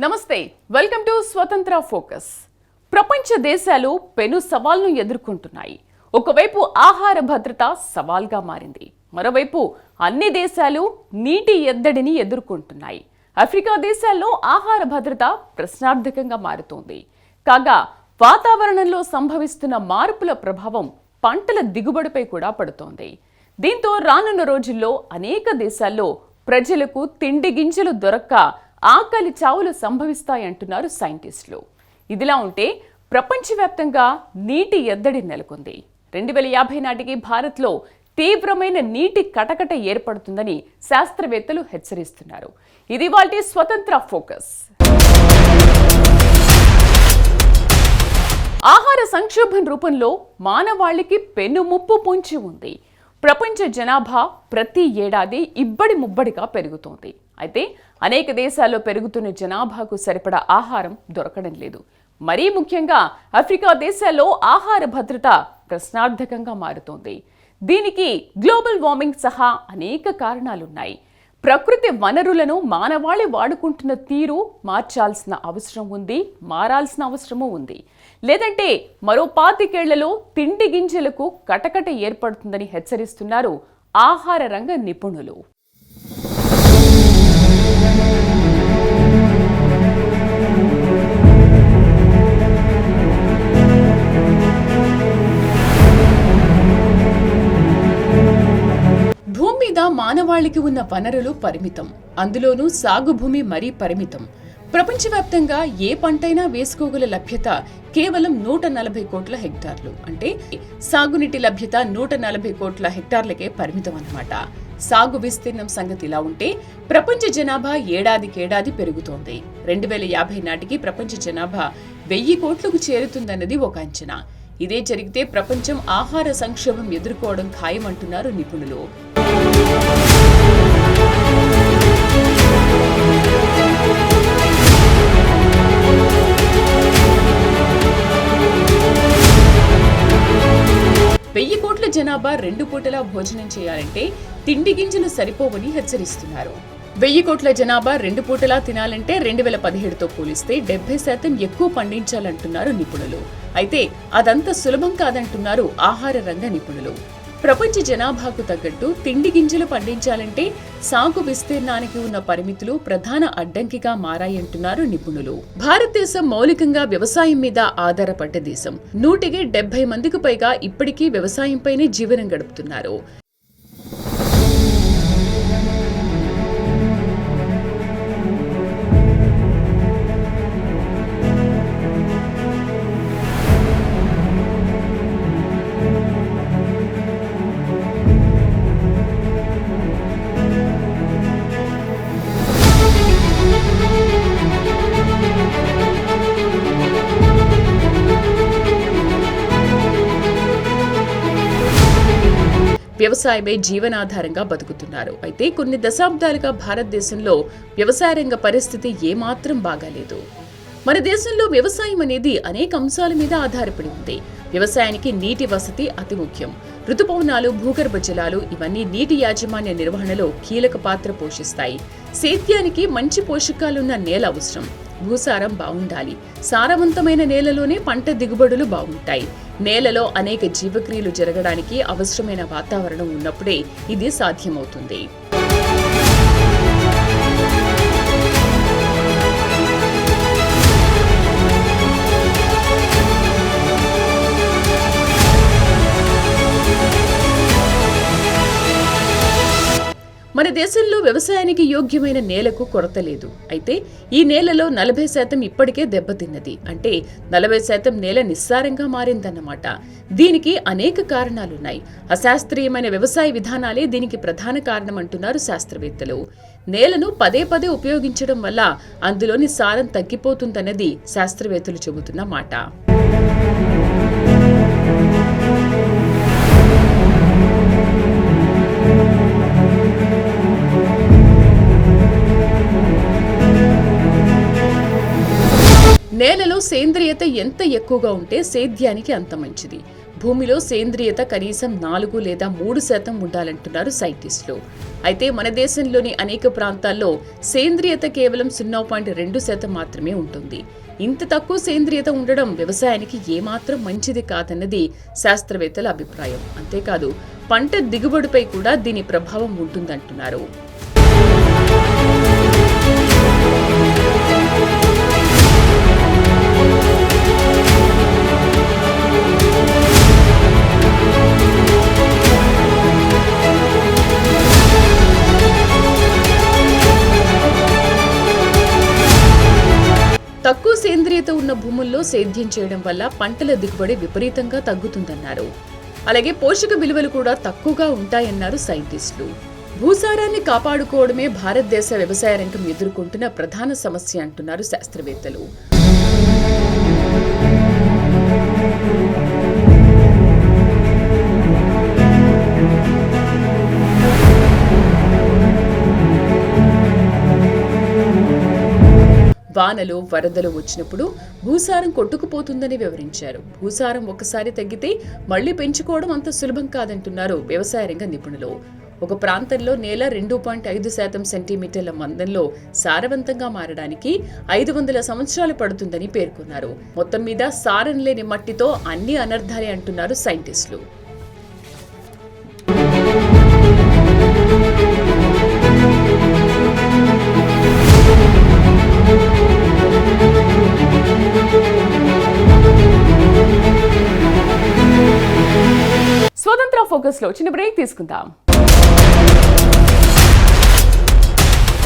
నమస్తే welcome to స్వతంత్ర focus. ప్రపంచ దేశాలు పెను సవాల్ను ఎదుర్కొంటున్నాయి. ఒకవైపు ఆహార భద్రత సవాల్గా మారింది మరోవైపు అన్ని దేశాలు నీటి ఎద్దడిని ఎదుర్కొంటున్నాయి. ఆఫ్రికా దేశాల్లో ఆహార భద్రత ప్రశ్నార్థకంగా మారుతోంది. కాగా వాతావరణంలో సంభవిస్తున్న మార్పుల ప్రభావం పంటల దిగుబడిపై కూడా పడుతోంది. దీంతో రానున్న రోజుల్లో అనేక దేశాల్లో ప్రజలకు తిండి గింజలు దొరక్క ఆకలి చావులు సంభవిస్తాయంటున్నారు సైంటిస్టులు. ఇదిలా ఉంటే ప్రపంచవ్యాప్తంగా నీటి ఎద్దడి నెలకొంది. రెండు వేల యాభై నాటికి భారత్లో తీవ్రమైన నీటి కటకట ఏర్పడుతుందని శాస్త్రవేత్తలు హెచ్చరిస్తున్నారు. ఇది వాటి స్వతంత్ర ఫోకస్. ఆహార సంక్షోభం రూపంలో మానవాళికి పెనుముప్పు పొంచి ఉంది. ప్రపంచ జనాభా ప్రతి ఏడాది ఇబ్బడి ముబ్బడిగా పెరుగుతోంది. అయితే అనేక దేశాల్లో పెరుగుతున్న జనాభాకు సరిపడా ఆహారం దొరకడం లేదు. మరీ ముఖ్యంగా ఆఫ్రికా దేశాల్లో ఆహార భద్రత ప్రశ్నార్థకంగా మారుతోంది. దీనికి గ్లోబల్ వార్మింగ్ సహా అనేక కారణాలున్నాయి. ప్రకృతి వనరులను మానవాళి వాడుకుంటున్న తీరు మార్చాల్సిన అవసరం ఉంది మారాల్సిన అవసరమూ ఉంది. లేదంటే మరో పాతికేళ్ళలో తిండి గింజలకు కటకట ఏర్పడుతుందని హెచ్చరిస్తున్నారు ఆహార రంగ నిపుణులు. వాళ్ళకి ఉన్న వనరులు పరిమితం. అందులోనూ సాగు భూమి మరీ పరిమితం. ప్రపంచవ్యాప్తంగా ఏ పంటైనా వేసుకోగల లభ్యత కేవలం నూట నలభై కోట్ల హెక్టార్లు. అంటే సాగునీటి లభ్యత నూట నలభై కోట్ల హెక్టార్లకే పరిమితం అన్నమాట సాగు విస్తీర్ణం సంగతి ఇలా ఉంటే ప్రపంచ జనాభా ఏడాదికేడాది పెరుగుతోంది. రెండు వేల యాభై నాటికి ప్రపంచ జనాభా వెయ్యి కోట్లకు చేరుతుందన్నది ఒక అంచనా. ఇదే జరిగితే ప్రపంచం ఆహార సంక్షోభం ఎదుర్కోవడం ఖాయమంటున్నారు నిపుణులు. కోట్ల రెండు పూటలా భోజనం చేయాలంటే తిండి గింజలు సరిపోవని హెచ్చరిస్తున్నారు. వెయ్యి కోట్ల జనాభా రెండు పూటలా తినాలంటే రెండు వేల పదిహేడుతో పోలిస్తే డెబ్బై శాతం ఎక్కువ పండించాలంటున్నారు నిపుణులు. అయితే అదంత సులభం కాదంటున్నారు ఆహార రంగ నిపుణులు. ప్రపంచ జనాభాకు తగ్గట్టు తిండి గింజలు పండించాలంటే సాగు విస్తీర్ణానికి ఉన్న పరిమితులు ప్రధాన అడ్డంకిగా మారాయంటున్నారు నిపుణులు. భారతదేశం మౌలికంగా వ్యవసాయం మీద ఆధారపడ్డ దేశం. నూటికి డెబ్బై మందికి పైగా ఇప్పటికీ వ్యవసాయంపైనే జీవనం గడుపుతున్నారు. వ్యవసాయమే జీవనాధారంగా బతుకుతున్నారు. అయితే కొన్ని దశాబ్దాలుగా భారతదేశంలో వ్యవసాయ రంగ పరిస్థితి ఏమాత్రం బాగాలేదు. మన దేశంలో వ్యవసాయం అనేది అనేక అంశాల మీద ఆధారపడి ఉంది. వ్యవసాయానికి నీటి వసతి అతి ముఖ్యం. ఋతుపవనాలు భూగర్భ జలాలు ఇవన్నీ నీటి యాజమాన్య నిర్వహణలో కీలక పాత్ర పోషిస్తాయి. సేద్యానికి మంచి పోషకాలున్న నేల అవసరం. భూసారం బాగుండాలి. సారవంతమైన నేలలోనే పంట దిగుబడులు బాగుంటాయి. నేలలో అనేక జీవక్రియలు జరగడానికి అవసరమైన వాతావరణం ఉన్నప్పుడే ఇది సాధ్యమవుతుంది. దేశంలో వ్యవసాయానికి యోగ్యమైన నేలకు కొరత లేదు. అయితే ఈ నేలలో నలభై శాతం ఇప్పటికే దెబ్బతిన్నది. అంటే నలభై శాతం నేల నిస్సారంగా మారిందన్నమాట. దీనికి అనేక కారణాలున్నాయి. అశాస్త్రీయమైన వ్యవసాయ విధానాలే దీనికి ప్రధాన కారణం అంటున్నారు శాస్త్రవేత్తలు. నేలను పదే పదే ఉపయోగించడం వల్ల అందులోని సారం తగ్గిపోతుందన్నది శాస్త్రవేత్తలు చెబుతున్న మాట. నేలలో సేంద్రియత ఎంత ఎక్కువగా ఉంటే సేద్యానికి అంత మంచిది. భూమిలో సేంద్రియత కనీసం నాలుగు లేదా మూడు శాతం ఉండాలంటున్నారు సైంటిస్టులు. అయితే మన దేశంలోని అనేక ప్రాంతాల్లో సేంద్రియత కేవలం సున్నా పాయింట్ రెండు శాతం మాత్రమే ఉంటుంది. ఇంత తక్కువ సేంద్రియత ఉండడం వ్యవసాయానికి ఏమాత్రం మంచిది కాదన్నది శాస్త్రవేత్తల అభిప్రాయం. అంతేకాదు పంట దిగుబడిపై కూడా దీని ప్రభావం ఉంటుందంటున్నారు. ఉన్న భూముల్లో సేద్యం చేయడం వల్ల పంటల దిగుబడి విపరీతంగా తగ్గుతుందన్నారు. అలాగే పోషక విలువలు కూడా తక్కువగా ఉంటాయన్నారు సైంటిస్టులు. భూసారాన్ని కాపాడుకోవడమే భారతదేశ వ్యవసాయ రంగం ఎదుర్కొంటున్న ప్రధాన సమస్య అంటున్నారు శాస్త్రవేత్తలు. వానలు వరదలు వచ్చినప్పుడు భూసారం కొట్టుకుపోతుందని వివరించారు. భూసారం ఒకసారి తగ్గితే మళ్ళీ పెంచుకోవడం అంత సులభం కాదంటున్నారు వ్యవసాయ రంగ నిపుణులు. ఒక ప్రాంతంలో నేల రెండు పాయింట్ ఐదు శాతం సెంటీమీటర్ల మందంలో సారవంతంగా మారడానికి ఐదు వందల సంవత్సరాలు పడుతుందని పేర్కొన్నారు. మొత్తం మీద సారం లేని మట్టితో అన్ని అనర్థాలే అంటున్నారు సైంటిస్టులు. ఫోకస్లో. చిన్న బ్రేక్ తీసుకుందాం.